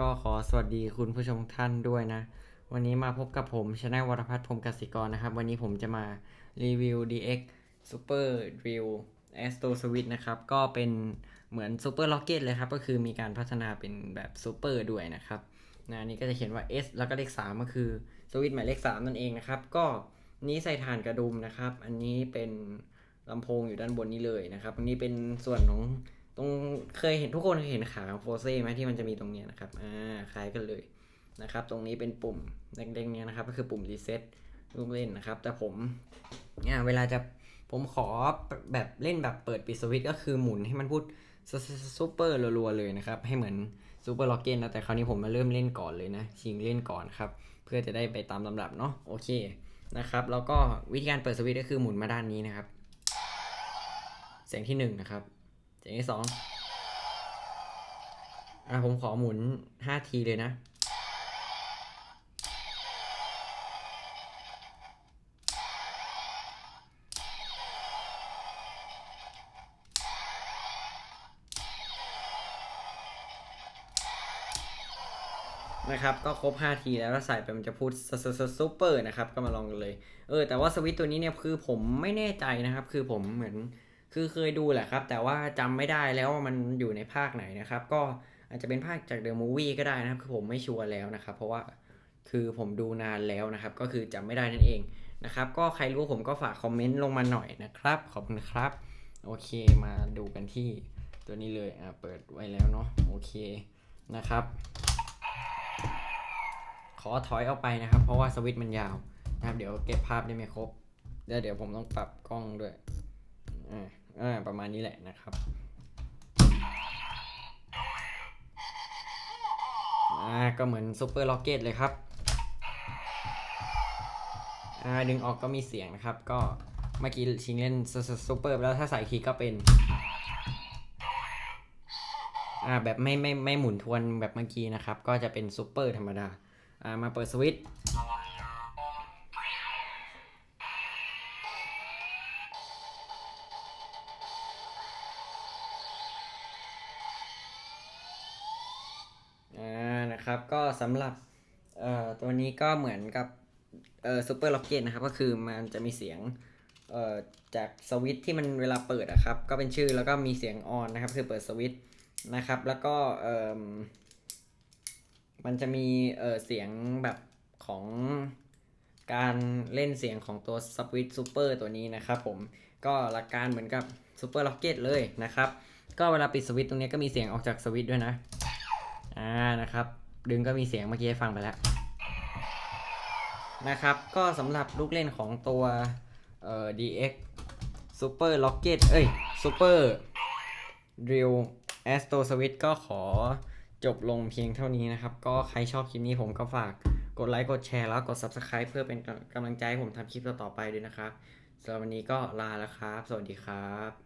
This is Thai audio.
ก็ขอสวัสดีคุณผู้ชมท่านด้วยนะ วันนี้มาพบกับผมชนะวรพัฒน์พรมกสิกรนะครับ วันนี้ผมจะมารีวิว DX Super Drill Astro Switch นะครับ ก็เป็นเหมือน Super Rocket เลยครับ ก็คือมีการพัฒนาเป็นแบบ Super ด้วยนะครับนะนี้ก็จะเขียนว่า S แล้วก็เลข 3 ก็คือสวิตช์หมายเลข 3 นั่นเองนะครับ ก็นี้ใส่ฐานกระดุมนะครับ อันนี้เป็นลำโพงอยู่ด้านบนนี้เลยนะครับ อันนี้เป็นส่วนของ ตรงเคยเห็นทุกคนเคยเห็นขาของโฟเซ่ไหมที่มันจะมีตรงเนี้ยนะครับอ่าคล้ายกันเลยนะครับ ตรงนี้เป็นปุ่มเด้งๆเนี้ยนะครับ ก็คือปุ่มรีเซ็ตลูกเล่นนะครับ แต่ผมเนี่ยเวลาจะผมขอแบบเล่นแบบเปิดปิดสวิตช์ก็คือหมุนให้มันพูดซูเปอร์รัวๆเลยนะครับ ให้เหมือนซูเปอร์ล็อกเกนนะแต่คราวนี้ผมมาเริ่มเล่นก่อนเลยนะชิงเล่นก่อนครับ เพื่อจะได้ไปตามลำดับเนาะโอเคนะครับ แล้วก็วิธีการเปิดสวิตช์ก็คือหมุนมาด้านนี้นะครับ เสียงที่หนึ่งนะครับ เสียงที่สองอะผมขอหมุนห้าทีเลยนะ นะครับ ก็ครบ 5 ทีแล้วแล้วใส่ไปมันจะพูดซูเปอร์นะครับ ก็มาลองกันเลย เออ แต่ว่าสวิตตัวนี้เนี่ยคือผมไม่แน่ใจนะครับ คือผมเหมือน คือเคยดูแหละครับ แต่ว่าจำไม่ได้แล้วว่ามันอยู่ในภาคไหนนะครับ ก็อาจจะเป็นภาคจากเดอะมูวี่ก็ได้นะครับคือผมไม่ชัวร์แล้วนะครับ เพราะว่าคือผมดูนานแล้วนะครับ ก็คือจำไม่ได้นั่นเองนะครับ ก็ใครรู้ผมก็ฝากคอมเมนต์ลงมาหน่อยนะครับ ขอบคุณครับ โอเคมาดูกันที่ตัวนี้เลยอะเปิดไว้แล้วเนาะโอเคนะครับ ขอถอยออกไปนะครับ เพราะว่าสวิตช์มันยาวนะครับ เดี๋ยวเก็บภาพได้ไม่ครบแล้วเดี๋ยวผมต้องปรับกล้องด้วยอ่า อ่าประมาณนี้แหละนะครับอ่าก็เหมือนซูเปอร์ล็อกเก็ตเลยครับอ่าดึงออกก็มีเสียงนะครับ ก็เมื่อกี้ชิงเล่นซูเปอร์แล้วถ้าใส่คีย์ก็เป็นอ่าแบบไม่ไม่ไม่หมุนทวนแบบเมื่อกี้นะครับ ก็จะเป็นซูเปอร์ธรรมดาอ่ามาเปิดสวิตช์ นะครับ ก็สำหรับเอ่อตัวนี้ก็เหมือนกับเอ่อซูเปอร์ล็อกเก็ตนะครับ ก็คือมันจะมีเสียงเอ่อจากสวิตที่มันเวลาเปิดอะครับ ก็เป็นชื่อแล้วก็มีเสียงออนนะครับ คือเปิดสวิตนะครับ แล้วก็เอ่อมันจะมีเอ่อเสียงแบบของการเล่นเสียงของตัวสวิตซูเปอร์ตัวนี้นะครับผมก็หลักการเหมือนกับซูเปอร์ล็อกเก็ตเลยนะครับ ก็เวลาปิดสวิตตรงนี้ก็มีเสียงออกจากสวิตด้วยนะ อ่านะครับ ดึงก็มีเสียงเมื่อกี้ให้ฟังไปแล้วนะครับ ก็สำหรับลูกเล่นของตัวเอ่อ DX Super Rocket เอ้ย Super Drill Astro Switch ก็ขอจบลงเพียงเท่านี้นะครับ ก็ใครชอบคลิปนี้ผมก็ฝากกดไลค์ กดแชร์แล้วกด Subscribe เพื่อเป็นกำลังใจให้ผมทำคลิปต่อๆไปด้วยนะครับสำหรับวันนี้ก็ลาแล้วครับ สวัสดีครับ